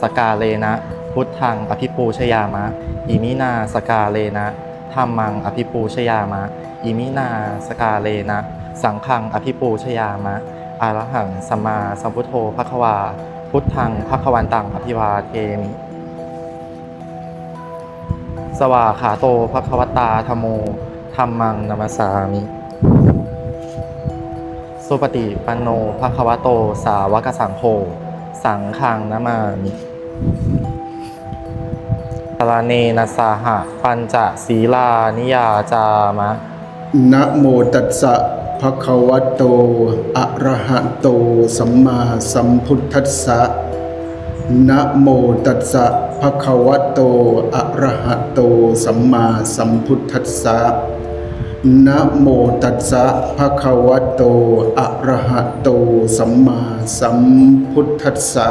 สกาเลนะ พุทธังอภิปูชยามะ อิมินาสกาเลนะธรรมังอภิปูชยามะ อิมินาสกาเลนะ สังฆังอภิปูชยามะอารหังสัมมาสัมพุทโธภควา พุทธังภควันตังอภิวาเทมิสวาขาโตภควตาธโมธรรมังนามัสสามิสุปฏิปันโนภควโตสาวกสังโฆสังฆังนามามิ ตรเนนะสาหะปัญจศีลานิยาจามะ นะโมตัสสะภะคะวะโต อะระหะโต สัมมาสัมพุทธัสสะ นะโมตัสสะภะคะวะโต อะระหะโต สัมมาสัมพุทธัสสะ นะโมตัสสะภะคะวะโต อะระหะโต สัมมาสัมพุทธัสสะ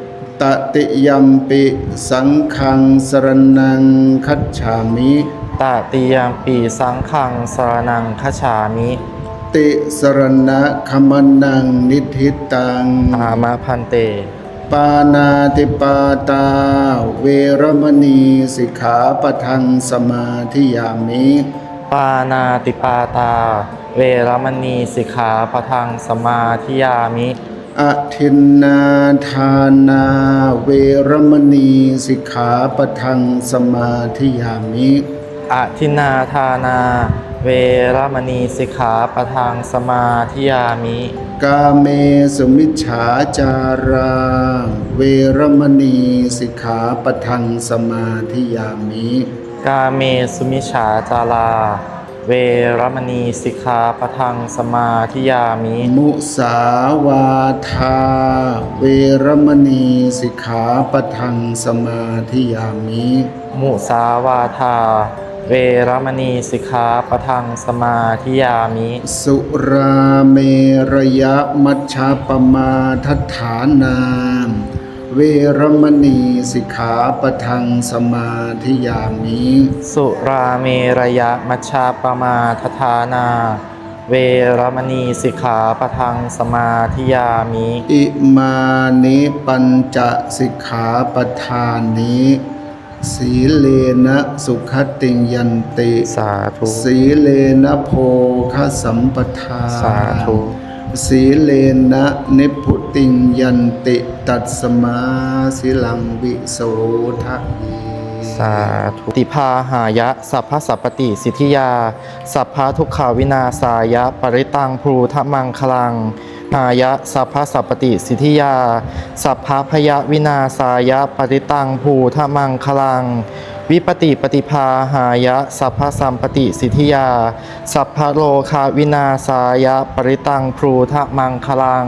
ตติยมปิสังฆังสรนังคัจฉามิตติยมปีสังฆังสรนังคัจฉามิ ติสรณะขมนังนิทิตัง อามะพันเต ปานาติปาตา เวรมณีสิกขาปะทังสมาธิยามิปานาติปาตา เวรมณีสิกขาปะทังสมาธิยามิ อทินนาทานาเวรมณีสิกขาปะทังสมาธิยามิอทินนาทานา เวรมณีสิกขาปะทังสมาธิยามิกาเมสุมิจฉาจาราเวรมณีสิกขาปะทังสมาธิยามิ กาเมสุมิชฌาจารา เวรมณีสิกขาปะทังสมาธิยามิ มุสาวาทา เวรมณีสิกขาปะทังสมาธิยามิมุสาวาทา เวรมณีสิกขาปะทังสมาธิยามิ สุราเมระยะมัชฌาปมาทัฏฐานาม เวรมณีสิกขาปะทังสมาธิยามิสุราเมระยะมัชฌาปมาทฐานา เวรมณีสิกขาปะทังสมาธิยามิ อิมานิปัญจสิกขาปทานิสีเลนะสุขติงยันติ สาธุ สีเลนะโพคสัมปทา สาธุ สีเลนะนิพุติงยันติตัดสมาสิลังวิโสทะเยสาธุติพาหายะ สัพพสัพปติสิทธิยา สัพพทุกขาวินาศายะ ปริตังพรูทะมังคลัง หายะ สัพพสัพปติสิทธิยา สัพพพยวินาศายะ ปริตังพรูทะมังคลัง วิปติปฏิภาหายะ สัพพสัมปติสิทธิยา สัพพโลคาวินาสายะ ปริตังพรูทะมังคลัง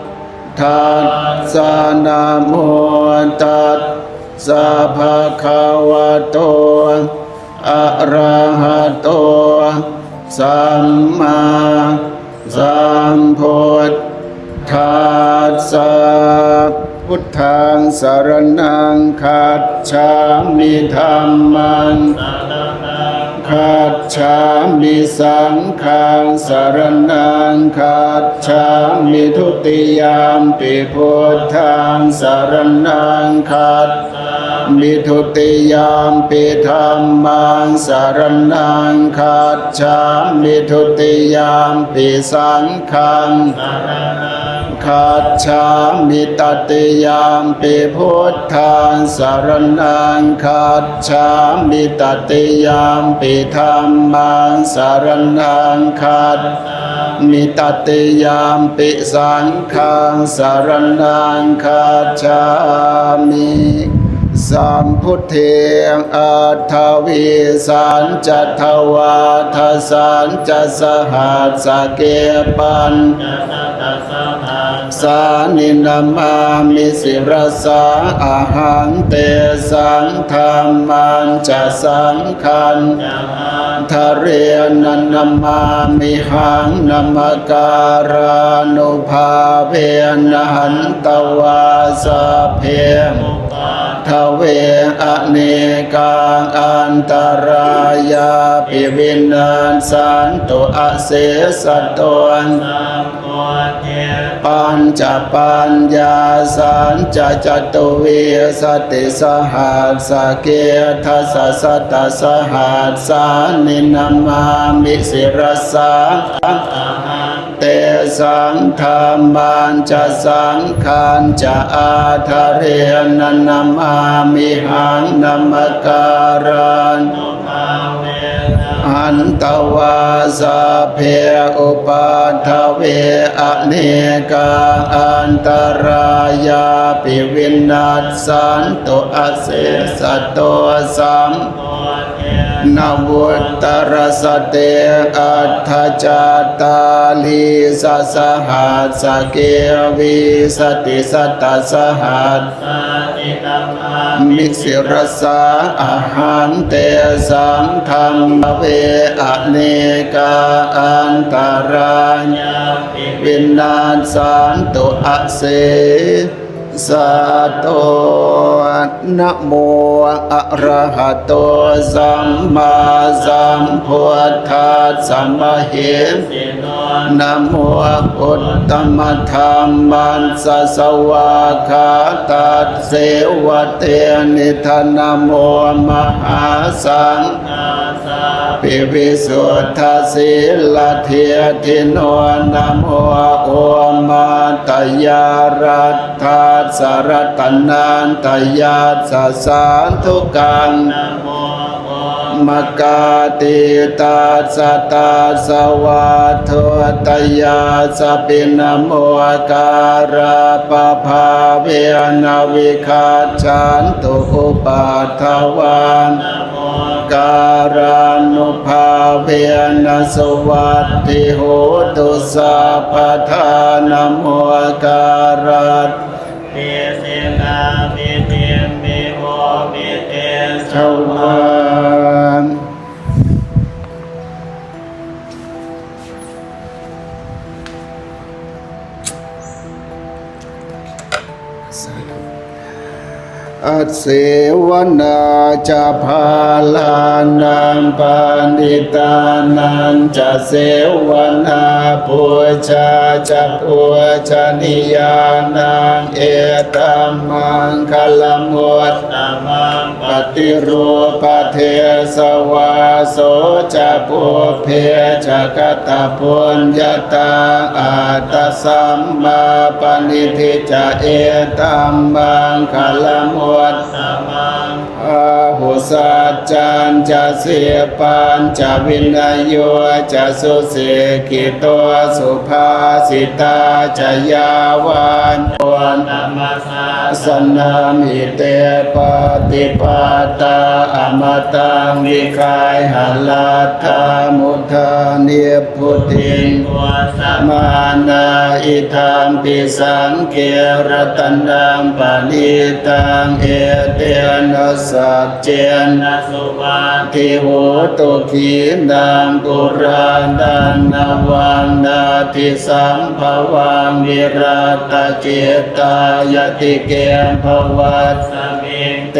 สสะนะโมตัสสะภะคะวะโตอะระหะโตสัมมาสัมพุทธัสสะพุทธังสารนังคัจฉามิธัมมัง คัจฉามิสังฆังสารนังคัจฉามิทุติยามปิพุทธังสารนังคัจมิทุติยามปิธรรมังสารนังคัจฉามิทุติยามปิสังฆัง คัจฉามิตติยามปิพุทธังสารนังคัจฉามิตติยามปิธรรมังสารนังคัจมิตติยามปิสังฆังสารนังคัจฉามิสัมพุทเทงอัตถวิสันจัตวาทสันจัสหัสสเกปันส สานินามามิสิรสาอาหังเตสังธรรมันจะสังคันทะเรนันนามามิหังนามการานุภาเวนหันตวาสเพมทเวอเนกังอันตรายาปิวินันสันตุอเสสะตน ปัญจปัญญาสันจะจตุวิสติสหัสสเกทัสสะสตสสหัสสานินามามิสิรสาเตสังธรรมันจะสังขันจะอาทะเรนนามามิหังนามการัน อันตวาสะเพอุปาทเวอเนกาอันตรายาปิวินัสสันตุอเสสะโตสัมนวุตรสเตอัตถจาตาลีสสหัสสะเกวิสติสตตสหัสมิสิรสาอาหันเตสังธรรมเวอเนกาอันตารายวินาศสันตุอเสสะโตนะโมอะระหะโตสัมมาสัมพุทธัสสะมะเหนะโมพุทธมธรรมันสสวาคาตัดเสวะเตนิธนะโมมหาสัง ปิวิสุทธสิลเทียทิโนนะโมโอมาตยารัตถาสารตนันตยาสสานทุกังมกาติตาสตาสวาโทตยาสปินโมการาปภาเวนาวิคาชันตุปาทวาน การานุภาเวนสวัตดิโหตุสาปทานโมการาเตสนกามิเตมิโอมิเตสวา อเสวนาจะพาลานังปานิตานังจะเสวนาปุชาจะปุชนิยานังเอตัมมังคลมุตตมังปฏิรูปเทสวาโสจะปุเพจะกตปุญญาตาอาตสัมมาปณิทิจะเอตัมมังคลมุตตมัง อาหุสัจจันจะเสียปานจะวินัยโยจะสุเสกิตัวสุภาสิตาจะยาวานวันนมัสสนามิเตปฏิปตาอมตังวิกายหลัตามุทาเนียพุติงมานาอิทัมปิสังเกรตันดังปานิตังเอเตนะสัจเจนะสุวัติโหตุขีนังกุรานันนวังนาทิสัมภวังวิรัตเจตายติเกมภวัตสมิ เต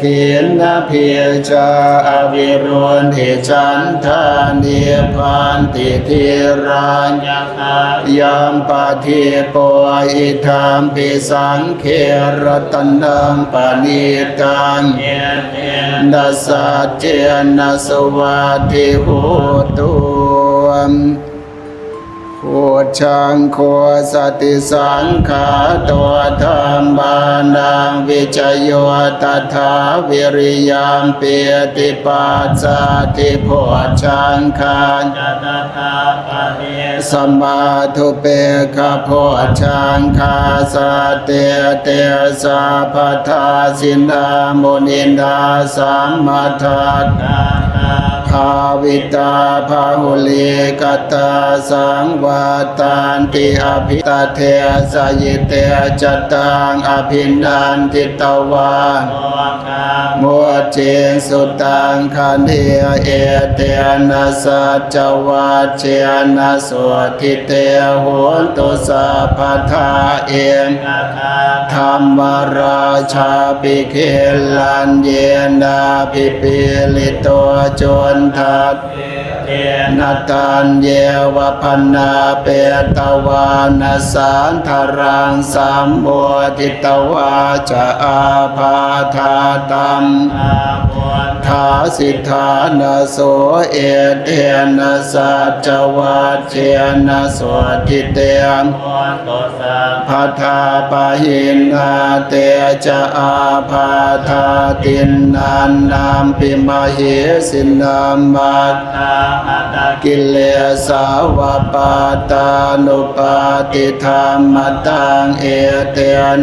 ขีนนาเพียชาอวิรุณหิจันทานิพานติทิรัญญายามปาทิปอิธามปิสังเครตันดังปานิตังนัสสัจเจนะสวัสดิโหตุ โคชังโคสติสังขาตัวธรรมานังวิจโยตถาวิริยามเปียติปัสสติโพชังคานสมมาทุเปกโพชังคาสเตเตสะพัทาสินามุนินดาสัมมาทัต ภาวิตาภาหุลิกตาสังวาตานติอภิตาเทสยิเตจตังอภินันทิตวามัวเจนสุตังคันเทเอเตนะสัจจวัเจนะสวทิเตโหนตุสัพพทาเองธรรมราชาปิเคลันเยนาภิปิลิโตจนทัตนาตันเยวพันนาเปตวานาสานทารังสัมโบทิตวาจะอาภาธาตัมทาสิทธานาโสเอเทนะสัจวัเจนะสวทิเตงพัทาปะหินาเตจะอาภาธาตินนานนามปิมาหิสินามัตกิเลสาวปาตานุปาติธรรมตังเอเต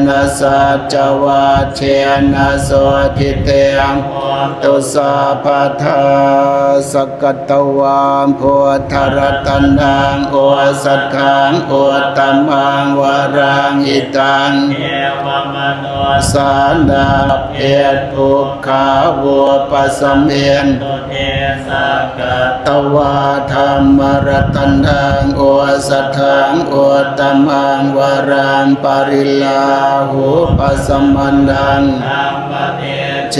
นะสัจวัจเจนะสวทิเตงตุสาพาทาสกตวามโพธรตันังโอสัทธังโอตัมังวรังอิตังสานาเพศทุขาวัวปสัมเอนต วาธรรมรตันังโอสัทธังโอตมังวารังปริลาหุปสมันังเช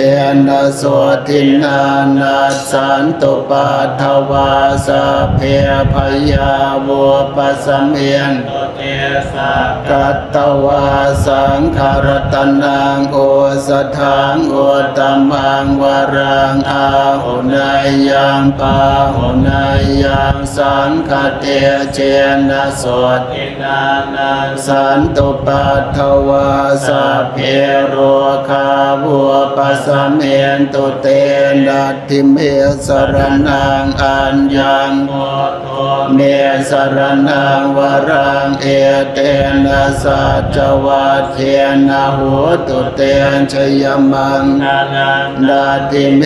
นะโสทินานาสันตุปัทวาสะเพพยาวัวปสมเอน กัตตวาสังขารตนังโอสถังโอตมังวรังอาหุนายยังปาหุนายยังสังคเตเจนะโสตินานังสันตุปัทถวาสะเพโรคาวัวปสมเอนตุเตนะทิเมสรนังอัญญังเมสรนังวรังเอเตนะสัจวัตเทนะโหตุเตนชยมังนาทิเม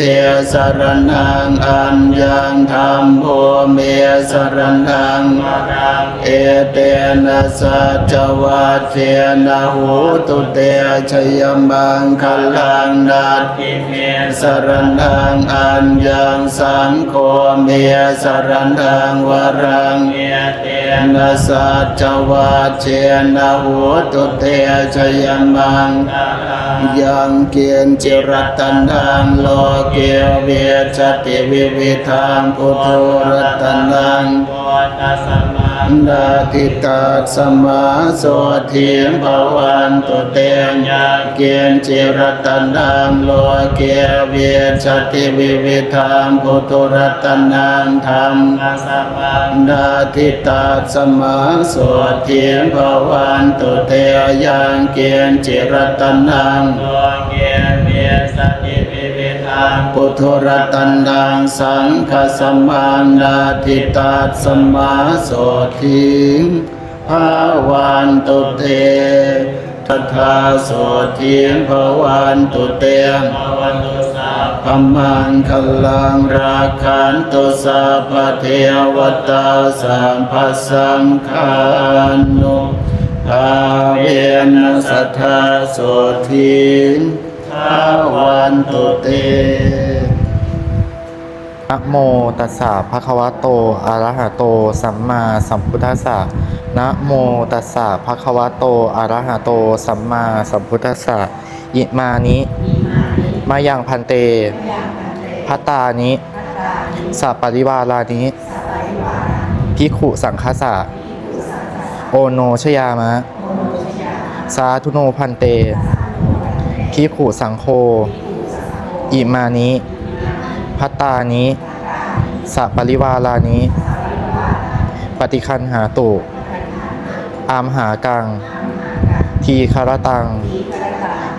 สรนังอัญญังธรรมโมเมสรนังเอเตนะสัจวัตเทนะโหตุเตชยมังคลังนาทิเมสรนังอัญญังสังโฆเมสรนังวรังเอเตนะสัจววาเชนะโหตุเตชยมังยังเกียนจิรตันดังโลเกเวชติวิวิทางพุทธรัตนัง นาทิตาสมาโสทีมภวันตุเตงเกียนจิรตันดังโลเกเวชติวิวิทางพุทโธรัตนังธรรมนาทิตาสมาโสทีมภวันตุเตยังเกียนจิรตันดัง พุทธรัตันดังสังฆสัมานาทิตาสมมาโสทิงภาวันตุเตทัทาโสทิงภาวันตุเตพมังคลังราคันตุสัพเทวตาสัมภสังฆานุภาเวนสัทธาโสทิง วันตุเตนะโมตัสสะภะคะวะโตอะระหะโต สัมมาสัมพุทธัสสะนะโมตัสสะภะคะวะโตอะระหะโต สัมมาสัมพุทธัสสะอิมานิมายังพันเตพัตตานิสัปปริวารานิพิกขุสังคสะโอโนชยามะ สาธุโนพันเต พิขุสังโฆอิมานิพัตตานิสัปริวารานิปฏิคันหาตุ อามหากัง ทีคารตัง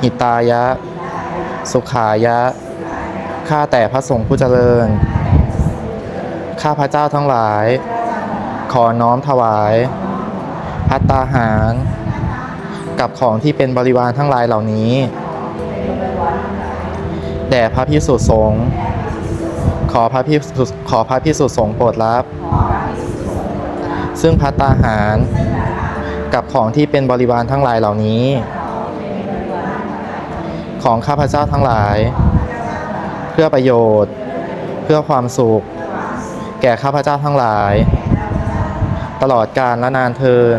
หิตายะ สุขายะ ข้าแต่พระสงฆ์ผู้เจริญ ข้าพระเจ้าทั้งหลาย ขอน้อมถวาย พัตตาหาร กับของที่เป็นบริวารทั้งหลายเหล่านี้ ด่พระพิสุสงฆ์ขอพระพิสุขอพระพิสุสงฆ์โปรดรับ ซึ่งพัตตาหาร กับของที่เป็นบริวารทั้งหลายเหล่านี้ ของข้าพเจ้าทั้งหลาย เพื่อประโยชน์ เพื่อความสุข แก่ข้าพเจ้าทั้งหลาย ตลอดกาลและนานเทิน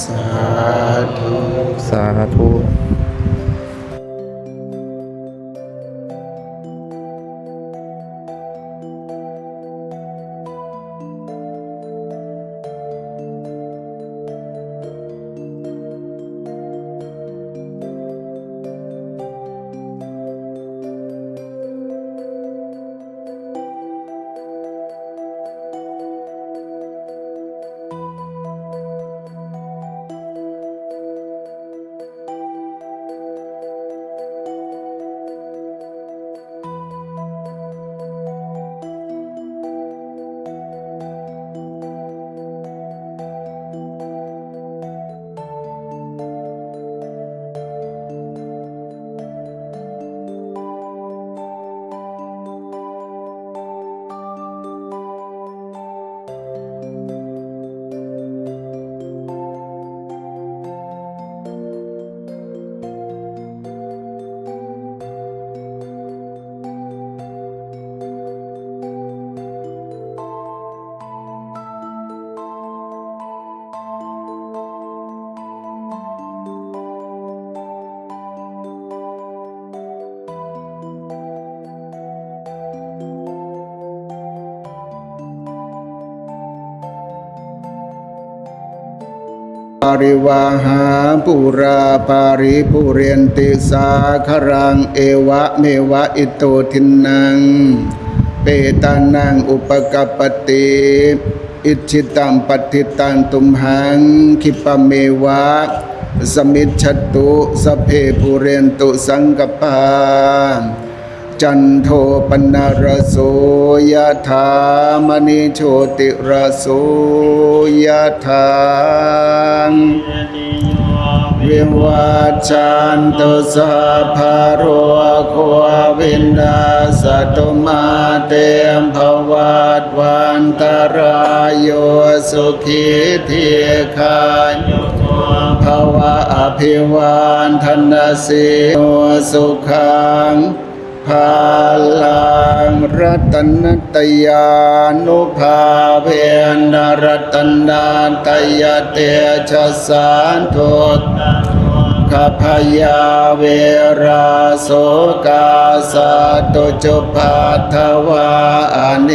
สาธุสาธุ ริวาหาปุราปาริปุเรนติสาครังเอวะเมวะอิโตทินัง เปตานังอุปกปติอิจิตังปฏิตังตุมหังคิปะเมวะสมิจฉตุสเพปุเรนตุสังกปา จันโทปนารโสยธามณิโชติรโสยธาวิวัชชันตุสัพพะโรโควินาสตุมาเตมภวัตวันตรายโยสุขีเทียคายภวะอภิวานธนสิโนสุขัง พาลังรัตนตยานุภาเวนรัตนาตยเตชะสานโทขพยาเวราโสกาสาตุจุปทวาอเน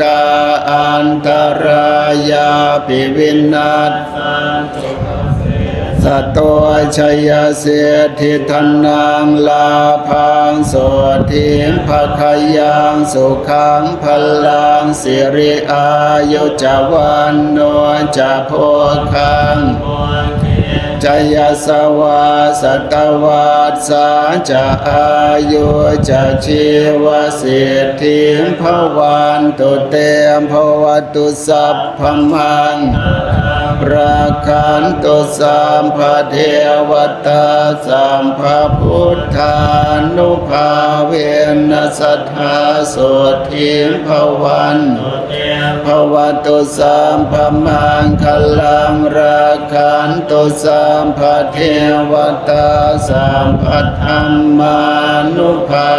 กาอันตรายาปิวินาศ สตโตชัยเสียทิธนังลาพังโสทิมภคยังสุขังพลังสิริอายุจวันโนจะโพคังจยสวาสตวัสสาจะอายุจะชีวสิทธิมภวันตุเตมภวตุสัพพมัง ราคันตุสัมภเทวตาสัมภพุทธานุภาเวนสัทธาโสทิมภวันภวตุสัมภมังคลังราคันตุสัมภเทวตาสัมภธรรมานุภา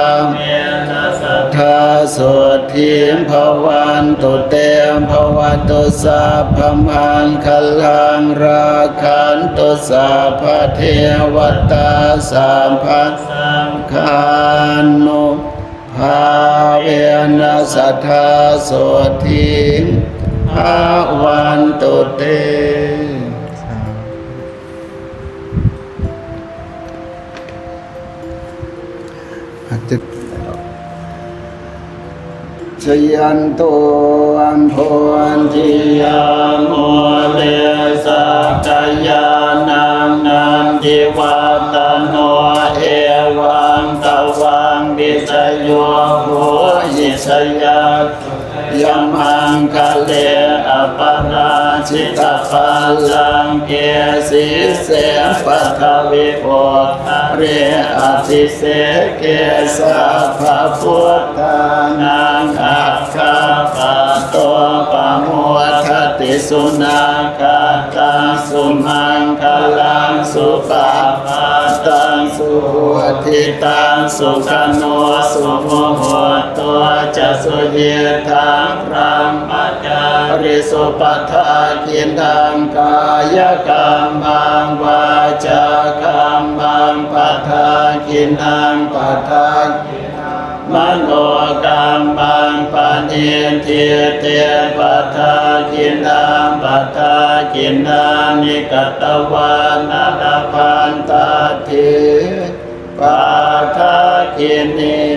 ทาโสทิมภวันตุเตมภวตุสัพพมังคลังราคันตุสาพเทวตาสามภสังคานุภาเวนสัทธาโสทิมภวันตุเต ชยันโตอัมโพอันทิยาโมเลสักยานังนันทิวัตโนเอวังตวังดิสยโยโหยิสยายัมังคะเลอปาราชิตาปัลลังเกสิเสปัทวิโภ เรอติเสเกสัพพพุทธานังอัคคาปะโตปะโมทติสุนาคาตังสุมังคลังสุปาปาตังสุทิตังสุขโนสุโมหตัวจะสุเยทังพระมจาริสุปทากินังกายกรรมังวาจากรรม กินังปัทากินังมโนกรรมังปณิทิเตปัทากินังปัทากินังนิกตวานาดาปันตาทิปัทากินี